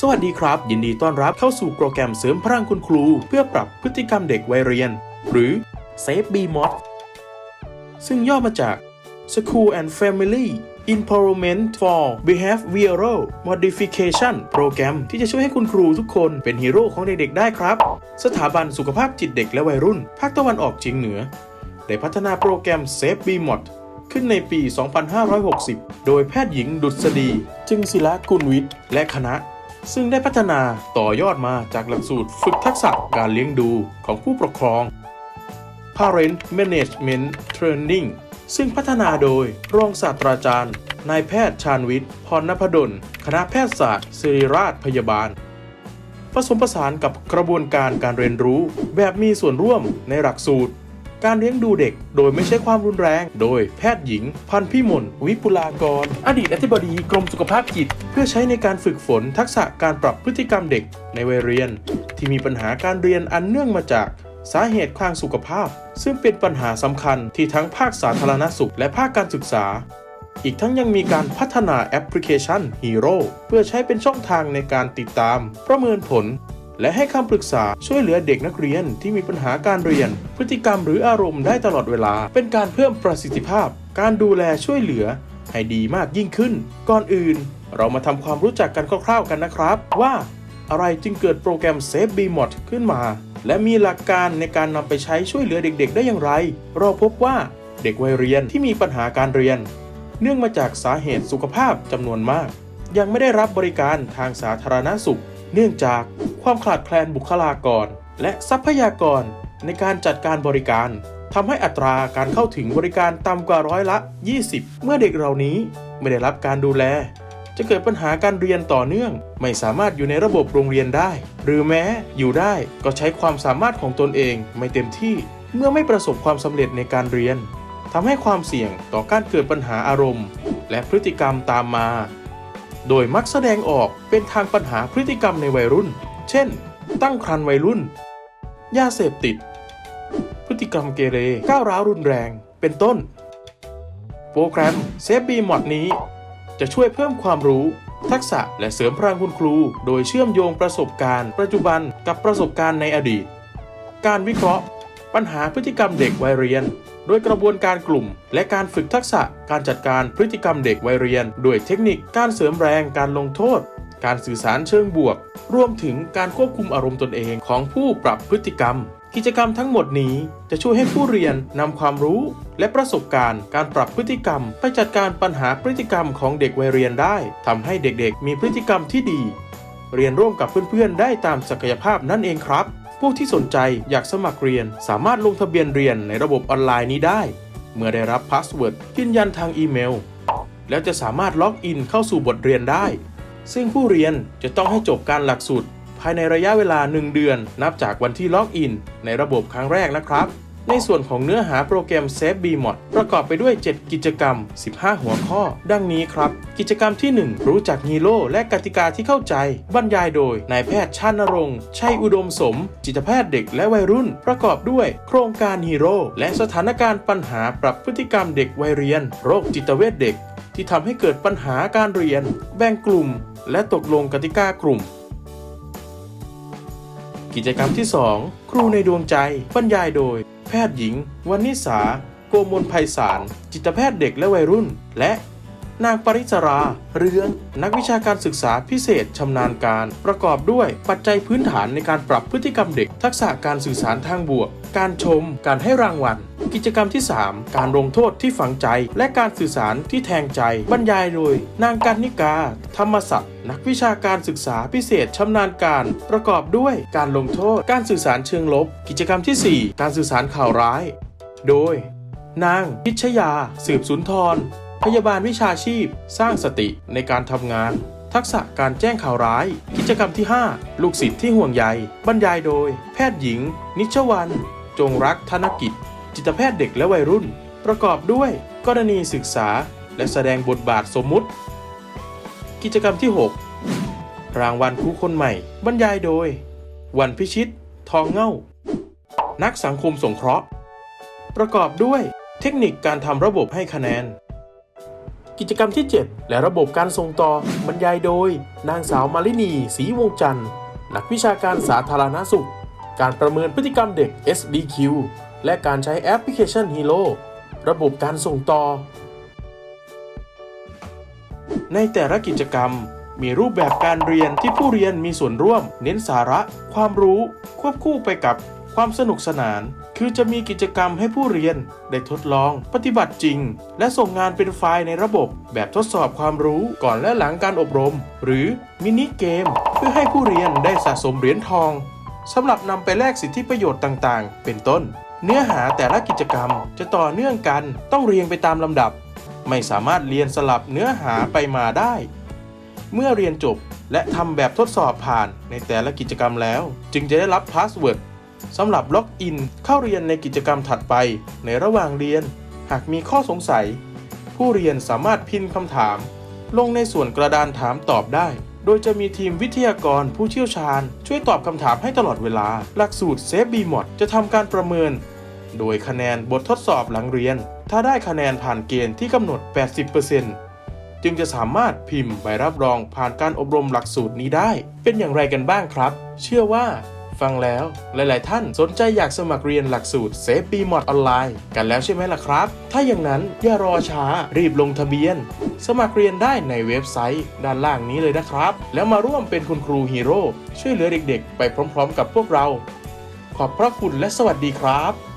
สวัสดีครับ ยินดีต้อนรับเข้าสู่โปรแกรมเสริมพลังคุณครู เพื่อปรับพฤติกรรมเด็กวัยเรียน หรือ Safe B Mod ซึ่งย่อมาจาก School and Family Empowerment for Behavioral Modification โปรแกรมที่จะช่วยให้คุณครูทุกคนเป็นฮีโร่ของเด็กๆได้ครับ สถาบันสุขภาพจิตเด็กและวัยรุ่น ภาคตะวันออกเฉียงเหนือ ได้พัฒนาโปรแกรม Safe B Mod ขึ้นในปี 2560 โดยแพทย์หญิงดุษฎี จึงศิลากุลวิทย์ และคณะ ซึ่งได้พัฒนาต่อยอดมาจากหลักสูตรฝึกทักษะการเลี้ยงดูของผู้ปกครอง Parent Management Training ซึ่งพัฒนาโดยรองศาสตราจารย์นายแพทย์ชาญวิทย์ พรณพดล คณะแพทยศาสตร์ศิริราชพยาบาล ผสมผสานกับกระบวนการการเรียนรู้แบบมีส่วนร่วมในหลักสูตร การเลี้ยงดูเด็ก โดยไม่ใช่ความรุนแรง โดยแพทย์หญิง พันพิมลวิปุลากร อดีตอธิบดีกรมสุขภาพจิต เพื่อใช้ในการฝึกฝนทักษะการปรับพฤติกรรมเด็กในวัยเรียน ที่มีปัญหาการเรียนอันเนื่องมาจากสาเหตุข้างสุขภาพ ซึ่งเป็นปัญหาสำคัญที่ทั้งภาคสาธารณสุข และภาคการศึกษา อีกทั้งยังมีการพัฒนาแอปพลิเคชัน Hero เพื่อใช้เป็นช่องทางในการติดตาม ประเมินผล และให้คำปรึกษาช่วยเหลือเด็กนักเรียนที่มีปัญหาการเรียน พฤติกรรมหรืออารมณ์ได้ตลอดเวลา เป็นการเพิ่มประสิทธิภาพ การดูแลช่วยเหลือ ให้ดีมากยิ่งขึ้น ก่อนอื่น เรามาทำความรู้จักกันคร่าวๆกันนะครับ ว่าอะไรจึงเกิดโปรแกรม Safe B Mod ขึ้นมา และมีหลักการในการนำไปใช้ช่วยเหลือเด็กๆ ได้อย่างไร เราพบว่าเด็กวัยเรียนที่มีปัญหาการเรียน เนื่องมาจากสาเหตุสุขภาพจำนวนมาก ยังไม่ได้รับบริการทางสาธารณสุข เนื่องจาก ความขาดแคลนบุคลากร และทรัพยากรในการจัดการบริการทำให้อัตราการเข้าถึงบริการต่ำกว่าร้อยละ 20 เมื่อเด็กเหล่านี้ไม่ได้รับการดูแล จะเกิดปัญหาการเรียนต่อเนื่อง ไม่สามารถอยู่ในระบบโรงเรียนได้ หรือแม้อยู่ได้ก็ใช้ความสามารถของตนเองไม่เต็มที่ เมื่อไม่ประสบความสำเร็จในการเรียนทำให้ความเสี่ยงต่อการเกิดปัญหาอารมณ์ และพฤติกรรมตามมา โดยมักแสดงออกเป็นทางปัญหาพฤติกรรมในวัยรุ่น เช่น ตั้งครรภ์วัยรุ่น ยาเสพติด พฤติกรรมเกเร ก้าวร้าวรุนแรง เป็นต้น โปรแกรมเซฟบีมอดนี้ จะช่วยเพิ่มความรู้ ทักษะและเสริมพลังคุณครู โดยเชื่อมโยงประสบการณ์ ปัจจุบันกับประสบการณ์ในอดีต การวิเคราะห์ ปัญหาพฤติกรรมเด็กวัยเรียนโดยกระบวนการกลุ่ม และการฝึกทักษะการจัดการพฤติกรรมเด็กวัยเรียน ด้วยเทคนิคการเสริมแรงการลงโทษ การสื่อสารเชิงบวก รวมถึงการควบคุมอารมณ์ตนเองของผู้ปรับพฤติกรรม กิจกรรมทั้งหมดนี้จะช่วยให้ผู้เรียนนำความรู้ และประสบการณ์ การปรับพฤติกรรม ไปจัดการปัญหาพฤติกรรมของเด็กวัยเรียนได้ทำให้เด็กๆ มีพฤติกรรมที่ดี เรียนร่วมกับเพื่อนๆ ได้ตามศักยภาพนั่นเองครับผู้ที่สนใจอยากสมัครเรียนสามารถลงทะเบียนเรียนในระบบออนไลน์นี้ได้ เมื่อได้รับพาสเวิร์ดยืนยันทางอีเมล แล้วจะสามารถล็อกอินเข้าสู่บทเรียนได้ ซึ่งผู้เรียนจะต้องให้จบการหลักสูตรภายในระยะเวลา 1 เดือน นับจากวันที่ล็อกอิน ในระบบครั้งแรกนะครับ ในส่วนของเนื้อหาโปรแกรม Safe B Mod ประกอบไปด้วย 7 กิจกรรม 15 หัวข้อ ดังนี้ครับ กิจกรรมที่ 1 รู้จักฮีโร่และกติกาที่เข้าใจ บรรยายโดยนายแพทย์ชาญนรงค์ชัยอุดมสม จิตแพทย์เด็กและวัยรุ่น ประกอบด้วย โครงการฮีโร่และสถานการณ์ปัญหาปรับพฤติกรรมเด็กวัยเรียน โรคจิตเวชเด็ก ที่ทำให้เกิดปัญหาการเรียน แบ่งกลุ่ม และตกลงกติกากลุ่ม กิจกรรมที่ 2 ครูในดวงใจบรรยายโดย แพทย์หญิง วันนิสา โกมลไพศาลจิตแพทย์เด็กและวัยรุ่น และนางปริศรา เรือง นักวิชาการศึกษาพิเศษชำนาญการ ประกอบด้วยปัจจัยพื้นฐานในการปรับพฤติกรรมเด็ก ทักษะการสื่อสารทางบวก การชม การให้รางวัล กิจกรรมที่ 3 การลงโทษที่ฝังใจ และการสื่อสารที่แทงใจ บรรยายโดยนางการนิกา ธรรมศักดิ์นักวิชาการศึกษาพิเศษชำนาญการ ประกอบด้วยการลงโทษ การสื่อสารเชิงลบ กิจกรรมทีสี่ 4 การสื่อสารข่าวร้าย โดย นางพิชยา สืบสุนทร พยาบาลวิชาชีพ สร้างสติในการทำงาน ทักษะการแจ้งข่าวร้าย กิจกรรมที่ 5 ลูกศิษย์ที่ห่วงใยบรรยายโดย แพทย์หญิง นิชวัน จงรักธนกิจ จิตแพทย์เด็กและวัยรุ่น ประกอบด้วยกรณีศึกษา และแสดงบทบาทสมมุติ กิจกรรมที่ 6 รางวัลครูคนใหม่ บรรยายโดย วันพิชิต ทองเง่า นักสังคมสงเคราะห์ ประกอบด้วยเทคนิคการทำระบบให้คะแนน กิจกรรมที่ 7 และระบบการส่งต่อบรรยายโดย นางสาวมาลินีศรีวงจันทร์นักวิชาการสาธารณสุข การประเมินพฤติกรรมเด็ก SBQ และการใช้แอปพลิเคชัน Hero ระบบการส่งต่อ ในแต่ละกิจกรรม มีรูปแบบการเรียนที่ผู้เรียนมีส่วนร่วม เน้นสาระ ความรู้ ควบคู่ไปกับความสนุกสนาน คือจะมีกิจกรรมให้ผู้เรียน ได้ทดลอง ปฏิบัติจริง และส่งงานเป็นไฟล์ในระบบ แบบทดสอบความรู้ก่อนและหลังการอบรม หรือมินิเกม เพื่อให้ผู้เรียนได้สะสมเหรียญทองสำหรับนำไปแลกสิทธิประโยชน์ต่าง ๆ เป็นต้น เนื้อหาแต่ละกิจกรรมจะต่อเนื่องกันต้องเรียงไปตามลำดับ ไม่สามารถเรียนสลับเนื้อหาไปมาได้ เมื่อเรียนจบและทำแบบทดสอบผ่านในแต่ละกิจกรรมแล้ว จึงจะได้รับพาสเวิร์ดสำหรับล็อกอินเข้าเรียนในกิจกรรมถัดไปในระหว่างเรียน หากมีข้อสงสัย ผู้เรียนสามารถพิมพ์คำถาม ลงในส่วนกระดานถามตอบได้ โดยจะมีทีมวิทยากรผู้เชี่ยวชาญ ช่วยตอบคำถามให้ตลอดเวลา หลักสูตรเซฟบีมอดจะทำการประเมิน โดยคะแนนบททดสอบหลังเรียน ถ้าได้คะแนนผ่านเกณฑ์ที่กำหนด 80%จึงจะสามารถพิมพ์ใบรับรองผ่านการอบรมหลักสูตรนี้ได้ เป็นอย่างไรกันบ้างครับ เชื่อว่าฟังแล้วหลาย ๆ ท่านสนใจอยากสมัครเรียนหลักสูตรเซฟบีมอดออนไลน์กันแล้วใช่ไหมล่ะครับ ถ้าอย่างนั้นอย่ารอช้ารีบลงทะเบียน สมัครเรียนได้ในเว็บไซต์ ด้านล่างนี้เลยนะครับ แล้วมาร่วมเป็นคุณครูฮีโร่ช่วยเหลือเด็ก ๆ ไปพร้อม ๆ กับพวกเรา ขอบพระคุณและสวัสดีครับ